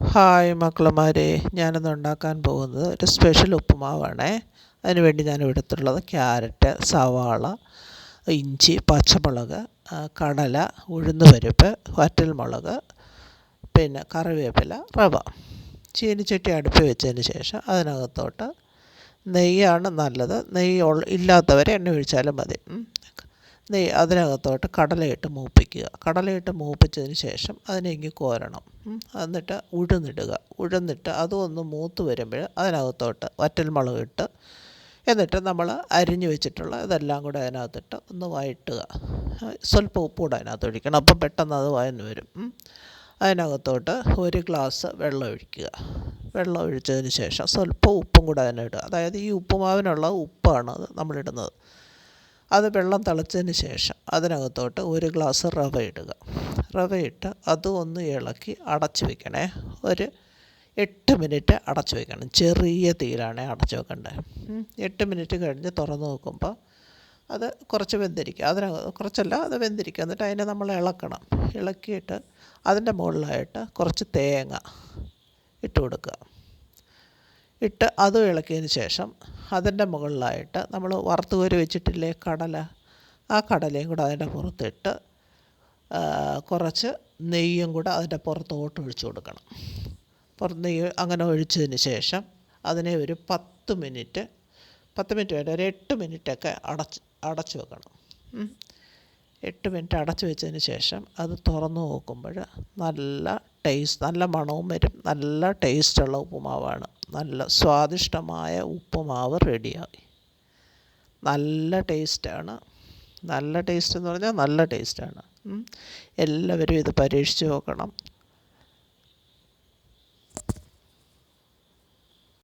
Hi മക്കളമാരെ ഞാനിന്ന് ഉണ്ടാക്കാൻ പോകുന്നത് ഒരു സ്പെഷ്യൽ ഉപ്പുമാവാണേ. അതിനുവേണ്ടി ഞാൻ എടുത്തിട്ടുള്ളത് ക്യാരറ്റ് സവാള ഇഞ്ചി പച്ചമുളക് കടല ഉഴുന്നുപരിപ്പ് വറ്റൽമുളക് പിന്നെ കറിവേപ്പില റവ. ചീനിച്ചട്ടി അടുപ്പി വെച്ചതിന് ശേഷം അതിനകത്തോട്ട് നെയ്യാണ് നല്ലത്. നെയ്യ് ഇല്ലാത്തവരെ എണ്ണ ഒഴിച്ചാലും മതി. നെയ്യ് അതിനകത്തോട്ട് കടലയിട്ട് മൂപ്പിക്കുക. കടലയിട്ട് മൂപ്പിച്ചതിന് ശേഷം അതിനെ കോരണം. എന്നിട്ട് ഉഴുന്നിടുക. ഉഴുന്നിട്ട് അതും ഒന്ന് മൂത്ത് വരുമ്പോൾ അതിനകത്തോട്ട് വറ്റൽമുളക് ഇട്ട് എന്നിട്ട് നമ്മൾ അരിഞ്ഞു വെച്ചിട്ടുള്ള ഇതെല്ലാം കൂടെ അതിനകത്തിട്ട് ഒന്ന് വഴറ്റുക. സ്വല്പം ഉപ്പ് അതിനകത്ത് ഒഴിക്കണം. അപ്പം പെട്ടെന്ന് അത് വയന്ന് വരും. അതിനകത്തോട്ട് ഒരു ഗ്ലാസ് വെള്ളം ഒഴിക്കുക. വെള്ളം ഒഴിച്ചതിന് ശേഷം സ്വല്പം ഉപ്പും കൂടെ അതിനിടുക അതായത് ഈ ഉപ്പുമാവിനുള്ള ഉപ്പാണ് നമ്മളിടുന്നത്. അത് വെള്ളം തിളച്ചതിന് ശേഷം അതിനകത്തോട്ട് ഒരു ഗ്ലാസ് റവ ഇടുക. റവ ഇട്ട് അത് ഒന്ന് ഇളക്കി അടച്ചു വെക്കണേ. ഒരു എട്ട് മിനിറ്റ് അടച്ചു വെക്കണം. ചെറിയ തീയിലാണ് അടച്ചു വെക്കേണ്ടത് എട്ട് മിനിറ്റ് കഴിഞ്ഞ് തുറന്ന് നോക്കുമ്പോൾ അത് കുറച്ച് വെന്തിരിക്കുക അതിനകത്ത് കുറച്ചല്ല അത് വെന്തിരിക്കുക എന്നിട്ട് അതിനെ നമ്മൾ ഇളക്കണം. ഇളക്കിയിട്ട് അതിന്റെ മുകളിലായിട്ട് കുറച്ച് തേങ്ങ ഇട്ട് കൊടുക്കുക. ഇട്ട് അതും ഇളക്കിയതിന് ശേഷം അതിന്റെ മുകളിലായിട്ട് നമ്മൾ വറുത്ത് കോരി വെച്ചിട്ടില്ലേ കടല ആ കടലയും കൂടെ അതിന്റെ പുറത്തിട്ട് കുറച്ച് നെയ്യും കൂടെ അതിന്റെ പുറത്തോട്ട് ഒഴിച്ചു കൊടുക്കണം. പുറത്ത് നെയ്യ് അങ്ങനെ ഒഴിച്ചതിന് ശേഷം അതിനെ ഒരു പത്ത് മിനിറ്റ് പത്ത് മിനിറ്റ് വേണ്ട ഒരു എട്ട് മിനിറ്റൊക്കെ അടച്ച് അടച്ചു വെക്കണം. എട്ട് മിനിറ്റ് അടച്ചു വെച്ചതിന് ശേഷം അത് തുറന്നു നോക്കുമ്പോൾ നല്ല ടേസ്റ്റ് നല്ല മണവും വരും. നല്ല ടേസ്റ്റുള്ള ഉപ്പുമാവാണ്. നല്ല സ്വാദിഷ്ടമായ ഉപ്പുമാവ് റെഡിയായി. നല്ല ടേസ്റ്റാണ് നല്ല ടേസ്റ്റ് എന്ന് പറഞ്ഞാൽ നല്ല ടേസ്റ്റാണ് എല്ലാവരും ഇത് പരീക്ഷിച്ച് നോക്കണം.